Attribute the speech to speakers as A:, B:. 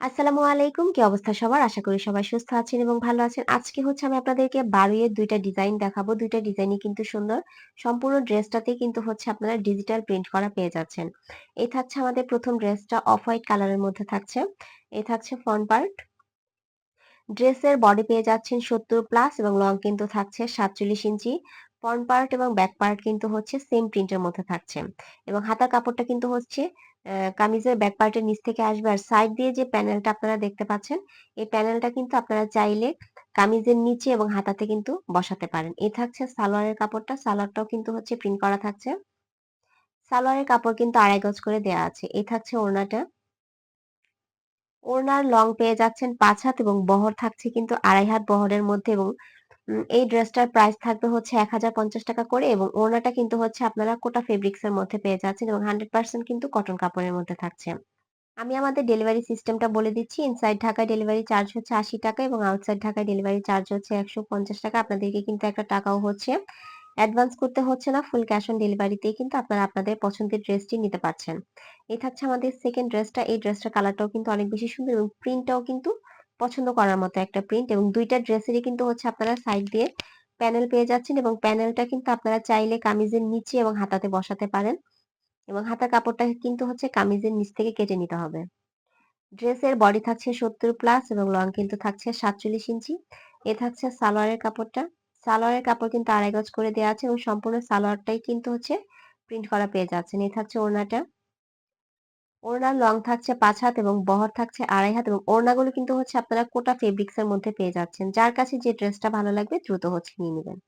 A: আসসালামু আলাইকুম। কি অবস্থা সবার? আশা করি সবাই সুস্থ আছেন এবং ভালো আছেন। আজকে হচ্ছে আমি আপনাদেরকে বারুইয়ের ২ টা ডিজাইন দেখাবো। ২ টা ডিজাইনই কিন্তু সুন্দর। সম্পূর্ণ ড্রেসটাতে কিন্তু হচ্ছে আপনারা ডিজিটাল প্রিন্ট করা পেয়ে যাচ্ছেন। এই থাকছে আমাদের ১ম ড্রেসটা অফ হোয়াইট কালারের মধ্যে থাকছে। এই থাকছে ফ্রন্ট পার্ট। ড্রেসের বডি পেয়ে যাচ্ছেন ৭০ প্লাস এবং লং কিন্তু থাকছে ৪৭ ইঞ্চি। ফ্রন্ট পার্ট এবং ব্যাক পার্ট কিন্তু হচ্ছে সেম প্রিন্টের মধ্যে থাকছে। এবং হাতার কাপড়টা কিন্তু হচ্ছে কামিজের ব্যাক পার্টের নিচ থেকে আসবে আর সাইড দিয়ে যে প্যানেলটা আপনারা দেখতে পাচ্ছেন, এই প্যানেলটা কিন্তু আপনারা চাইলে কামিজের নিচে এবং হাতাতে কিন্তু বসাতে পারেন। এই থাকছে সালোয়ারের কাপড়টা। সালোয়ারটাও কিন্তু হচ্ছে প্রিন্ট করা থাকছে। সালোয়ারের কাপড় কিন্তু ২.৫ গজ করে দেয়া আছে। এই থাকছে ওড়নাটা। ওড়নার লং পেয়ে যাচ্ছেন পাঁচ হাত এবং বহর থাকছে কিন্তু ২.৫ হাত বহরের মধ্যে এবং এই ড্রেসটার প্রাইস থাকবে হচ্ছে ৳১,০৫০ করে এবং ওড়নাটা কিন্তু হচ্ছে আপনারা কোটা ফেব্রিক্স এর মধ্যে পেয়ে যাচ্ছেন এবং 100% কিন্তু কটন কাপড়ের মধ্যে থাকছে। আমি আমাদের ডেলিভারি সিস্টেমটা বলে দিচ্ছি। ইনসাইড ঢাকায় ডেলিভারি চার্জ হচ্ছে ৳৮০ এবং আউটসাইড ঢাকায় ডেলিভারি চার্জ হচ্ছে ৳১৫০ আপনাদেরকে কিন্তু একটা টাকাও হচ্ছে অ্যাডভান্স করতে হচ্ছে না। ফুল ক্যাশ অন ডেলিভারিতেই কিন্তু আপনারা আপনাদের পছন্দের ড্রেসটি নিতে পারছেন। এই থাকছে আমাদের সেকেন্ড ড্রেসটা। এই ড্রেসটার কালারটাও কিন্তু অনেক বেশি সুন্দর এবং প্রিন্টটাও কিন্তু পছন্দ করার মতো একটা প্রিন্ট এবং দুইটা ড্রেসেরই কিন্তু হচ্ছে আপনারা সাইড দিয়ে প্যানেল পেয়ে যাচ্ছেন এবং প্যানেলটা কিন্তু আপনারা চাইলে কামিজের নিচে এবং হাতাতে বসাতে পারেন এবং হাতার কাপড়টা কিন্তু হচ্ছে কামিজের নিচ থেকে কেটে নিতে হবে। ড্রেসের বডি থাকছে ৭০ প্লাস এবং লং কিন্তু থাকছে ৪৭ ইঞ্চি। এ থাকছে সালোয়ারের কাপড়টা। সালোয়ারের কাপড় কিন্তু ২.৫ গজ করে দেওয়া আছে এবং সম্পূর্ণ সালোয়ারটাই কিন্তু হচ্ছে প্রিন্ট করা পেয়ে যাচ্ছেন। এই থাকছে ওড়নাটা। ওড়নার লং থাকছে পাঁচ হাত এবং বহর থাকছে ২.৫ হাত এবং ওড়নাগুলো কিন্তু হচ্ছে আপনারা কোটা ফেব্রিক্সের মধ্যে পেয়ে যাচ্ছেন। যার কাছে যে ড্রেসটা ভালো লাগবে দ্রুত হচ্ছে নিয়ে নিবেন।